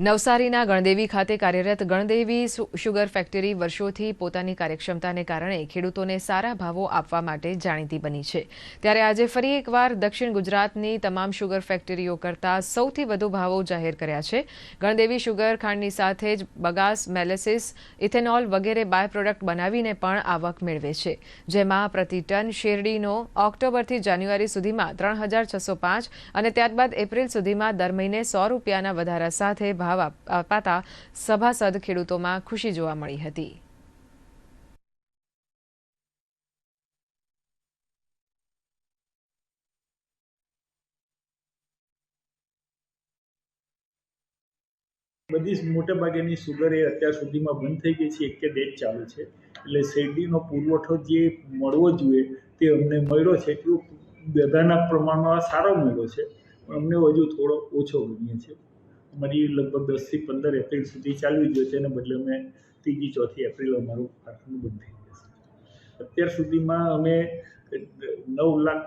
નવસારીના ગણદેવી ખાતે કાર્યરત ગણદેવી શુગર ફેક્ટરી વર્ષોથી પોતાની કાર્યક્ષમતાને કારણે ખેડૂતોને સારા ભાવો આપવા માટે જાણીતી બની છે. ત્યારે આજે ફરી એકવાર દક્ષિણ ગુજરાતની તમામ શુગર ફેક્ટરીઓ કરતાં સૌથી વધુ ભાવો જાહેર કર્યા છે. ગણદેવી શુગર ખાંડની સાથે જ બગાસ, મેલેસિસ, ઇથેનોલ વગેરે બાય પ્રોડક્ટ બનાવીને પણ આવક મેળવે છે. જેમાં પ્રતિ ટન શેરડીનો ઓક્ટોબરથી જાન્યુઆરી સુધીમાં ત્રણ અને ત્યારબાદ એપ્રિલ સુધીમાં દર મહિને સો રૂપિયાના વધારા સાથે ભાવ આપ- અપાતા સભાસદ ખેડૂતોમાં ખુશી જોવા મળી હતી. બધી જ મોટા ભાગેની સુગર એ અત્યાર સુધીમાં બંધ થઈ ગઈ છે, એક કે બે જ ચાલુ છે. એટલે શેરડીનો પુરવઠો જે મળવો જોઈએ તે અમને મળ્યો છે, એટલું બધાના પ્રમાણમાં સારો મળ્યો છે. પણ અમને હજુ થોડો ઓછો ગણીએ છે. અમારી લગભગ દસથી પંદર એપ્રિલ સુધી ચાલવી જોઈએ અને બદલે અમે ત્રીજી, ચોથી એપ્રિલ અમારું કારખાનું બંધ થઈ જશે અત્યાર સુધીમાં અમે નવ લાખ,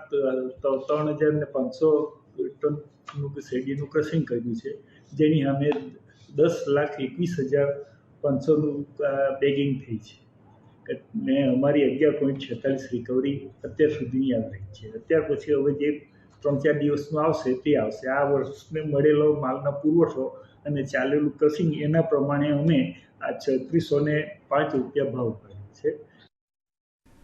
ત્રણ હજાર ને પાંચસો ટનનું શેરડીનું ક્રશિંગ કર્યું છે, જેની અમે દસ લાખ એકવીસ હજાર પાંચસોનું બેગિંગ થઈ છે. ને અમારી અગિયાર પોઈન્ટ છેતાલીસ રિકવરી અત્યાર સુધીની એવરેજ છે. અત્યાર પછી હવે જે ત્રણ ચાર દિવસનું આવશે, તે આવશે. આ વર્ષને મળેલો માલનો પુરવઠો અને ચાલેલું ક્રશિંગ એના પ્રમાણે અમે આ છત્રીસો ને પાંચ રૂપિયા ભાવ કર્યો છે.